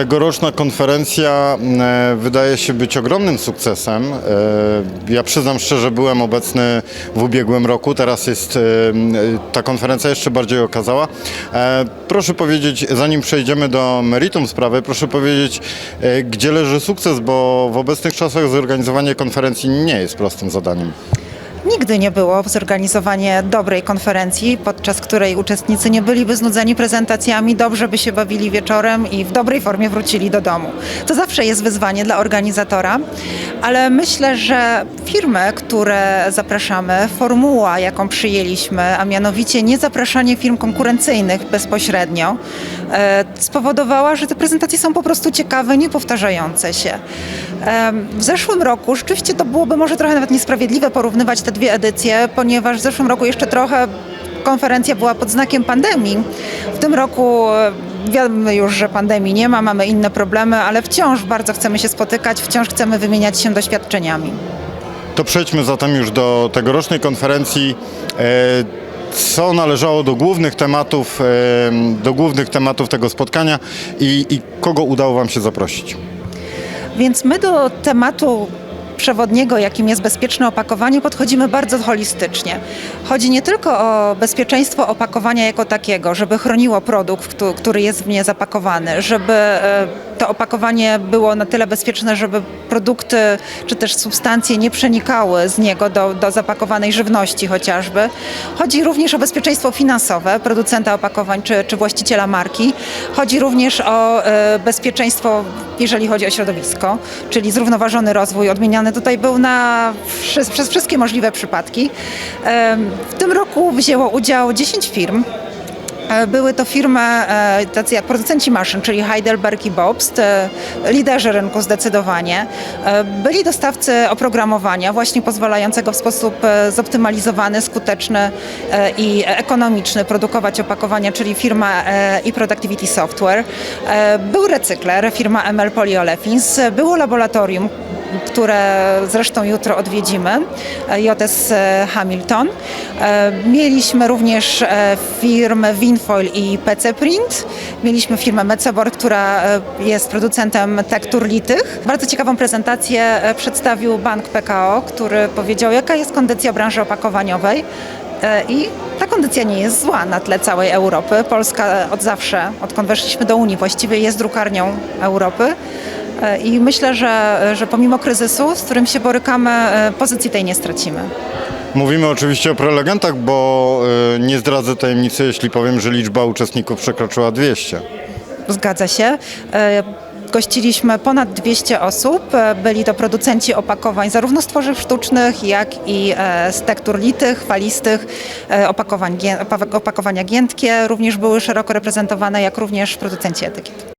Tegoroczna konferencja e, wydaje się być ogromnym sukcesem. E, Ja przyznam szczerze, byłem obecny w ubiegłym roku, teraz jest e, ta konferencja jeszcze bardziej okazała. Proszę powiedzieć, zanim przejdziemy do meritum sprawy, proszę powiedzieć, gdzie leży sukces, bo w obecnych czasach zorganizowanie konferencji nie jest prostym zadaniem. Nigdy nie było zorganizowanie dobrej konferencji, podczas której uczestnicy nie byliby znudzeni prezentacjami, dobrze by się bawili wieczorem i w dobrej formie wrócili do domu. To zawsze jest wyzwanie dla organizatora, ale myślę, że firmy, które zapraszamy, formuła, jaką przyjęliśmy, a mianowicie nie zapraszanie firm konkurencyjnych bezpośrednio, e, spowodowała, że te prezentacje są po prostu ciekawe, niepowtarzające się. Em, W zeszłym roku rzeczywiście to byłoby może trochę nawet niesprawiedliwe porównywać te dwie edycje, ponieważ w zeszłym roku jeszcze trochę konferencja była pod znakiem pandemii. W tym roku e, wiemy już, że pandemii nie ma, mamy inne problemy, ale wciąż bardzo chcemy się spotykać, wciąż chcemy wymieniać się doświadczeniami. To przejdźmy zatem już do tegorocznej konferencji. E, Co należało do głównych tematów, e, do głównych tematów tego spotkania i, i kogo udało Wam się zaprosić? Więc my do tematu przewodniego, jakim jest bezpieczne opakowanie, podchodzimy bardzo holistycznie. Chodzi nie tylko o bezpieczeństwo opakowania jako takiego, żeby chroniło produkt, któ- który jest w nie zapakowany, żeby e, to opakowanie było na tyle bezpieczne, żeby produkty czy też substancje nie przenikały z niego do, do zapakowanej żywności chociażby. Chodzi również o bezpieczeństwo finansowe producenta opakowań czy, czy właściciela marki. Chodzi również o e, bezpieczeństwo, jeżeli chodzi o środowisko, czyli zrównoważony rozwój odmieniany tutaj był na, przez, przez wszystkie możliwe przypadki. W tym roku wzięło udział 10 firm. E, Były to firmy e, tacy jak producenci maszyn, czyli Heidelberg i Bobst, e, liderzy rynku zdecydowanie. Byli dostawcy oprogramowania właśnie pozwalającego w sposób zoptymalizowany, skuteczny i ekonomiczny produkować opakowania, czyli firma eProductivity Software. Był recykler, firma ML Polyolefins. Było laboratorium, które zresztą jutro odwiedzimy, e, JS Hamilton. E, Mieliśmy również e, firmę Winfoil i PC Print. Mieliśmy firmę Mecebor, która e, jest producentem tektur litych. Bardzo ciekawą prezentację e, przedstawił Bank PKO, który powiedział, jaka jest kondycja branży opakowaniowej. E, I ta kondycja nie jest zła na tle całej Europy. Polska od zawsze, odkąd weszliśmy do Unii, właściwie jest drukarnią Europy. E, I myślę, że, że pomimo kryzysu, z którym się borykamy, e, pozycji tej nie stracimy. Mówimy oczywiście o prelegentach, bo e, nie zdradzę tajemnicy, jeśli powiem, że liczba uczestników przekroczyła 200. Zgadza się. Gościliśmy ponad 200 osób. Byli to producenci opakowań zarówno z tworzyw sztucznych, jak i z tektur litych, falistych, opakowań, opakowania giętkie. Również były szeroko reprezentowane, jak również producenci etykiet.